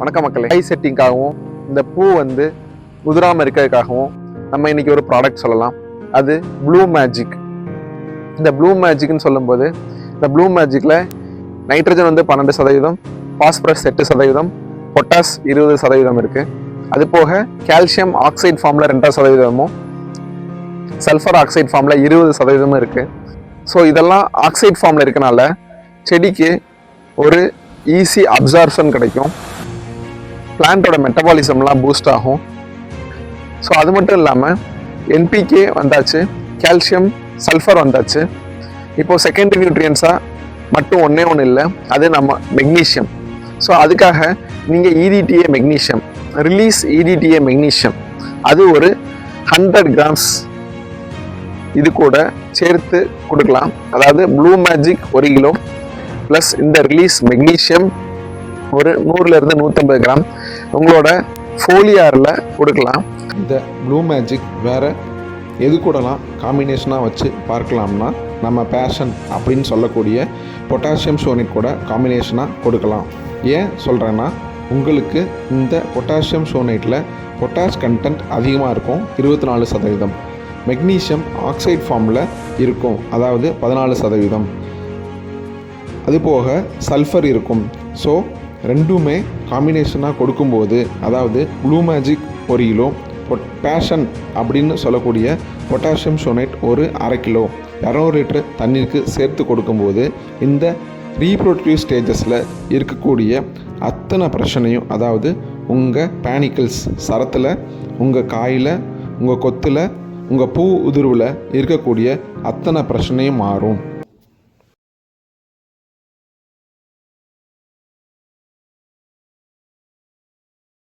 வணக்கம் மக்களே. ஹை செட்டிங்காகவும் இந்த பூ வந்து உதிராமல் இருக்கிறதுக்காகவும் நம்ம இன்னைக்கு ஒரு ப்ராடக்ட் சொல்லலாம். அது ப்ளூ மேஜிக் இந்த ப்ளூ மேஜிக்னு சொல்லும்போது இந்த ப்ளூ மேஜிக்கில் நைட்ரஜன் வந்து பன்னெண்டு சதவீதம் பாஸ்பரஸ் எட்டு சதவீதம் பொட்டாஸ் இருபது சதவீதம் இருக்குது அது போக கால்சியம் ஆக்சைடு ஃபார்மில் ரெண்டரை சதவீதமும் சல்ஃபர் ஆக்சைடு ஃபார்மில் இருபது சதவீதமும் இருக்குது ஸோ இதெல்லாம் ஆக்சைடு ஃபார்மில் இருக்கனால செடிக்கு ஒரு ஈஸி அப்சார்ப்ஷன் கிடைக்கும். பிளான்ட்டோட மெட்டபாலிசம்லாம் பூஸ்ட் ஆகும். ஸோ அது மட்டும் இல்லாமல் என்பிகே வந்தாச்சு கால்சியம் சல்ஃபர் வந்தாச்சு. இப்போ செகண்டரி நியூட்ரியன்ஸாக மட்டும் ஒன்றே ஒன்று இல்லை அது நம்ம மெக்னீஷியம் ஸோ அதுக்காக நீங்கள் EDTA magnesium release EDTA magnesium அது ஒரு ஹண்ட்ரட் கிராம்ஸ் இது கூட சேர்த்து கொடுக்கலாம். அதாவது ப்ளூ மேஜிக் ஒரு கிலோ ப்ளஸ் இந்த ரிலீஸ் மெக்னீஷியம் ஒரு நூறுலேருந்து நூற்றம்பது கிராம் உங்களோட ஃபோலியாரில் கொடுக்கலாம். இந்த ப்ளூ மேஜிக் வேறு எது கூடலாம் காம்பினேஷனாக வச்சு பார்க்கலாம்னா நம்ம பேஷன் அப்படின்னு சொல்லக்கூடிய பொட்டாசியம் சோனிட் கூட காம்பினேஷனாக கொடுக்கலாம். ஏன் சொல்கிறேன்னா உங்களுக்கு இந்த பொட்டாசியம் சோனைட்டில் பொட்டாஷ் கண்டென்ட் அதிகமாக இருக்கும் இருபத்தி நாலு சதவீதம். மெக்னீஷியம் ஆக்சைடு ஃபார்மில் இருக்கும் அதாவது பதினாலு சதவீதம். அதுபோக சல்ஃபர் இருக்கும். ஸோ ரெண்டுமே காம்பினேஷனாக கொடுக்கும்போது அதாவது ப்ளூ மேஜிக் ஒரு கிலோ பொட் பேஷன் அப்படின்னு சொல்லக்கூடிய பொட்டாசியம் சோனேட் ஒரு அரை கிலோ இரநூறு லிட்டர் தண்ணீருக்கு சேர்த்து கொடுக்கும்போது இந்த ரீப்ரொடக்டிவ் ஸ்டேஜஸில் இருக்கக்கூடிய அத்தனை பிரச்சனையும் அதாவது உங்கள் பேனிக்கிள்ஸ் சரத்தில் உங்கள் காயில் உங்கள் கொத்தில் உங்கள் பூ உதிர்வில் இருக்கக்கூடிய அத்தனை பிரச்சனையும் மாறும்.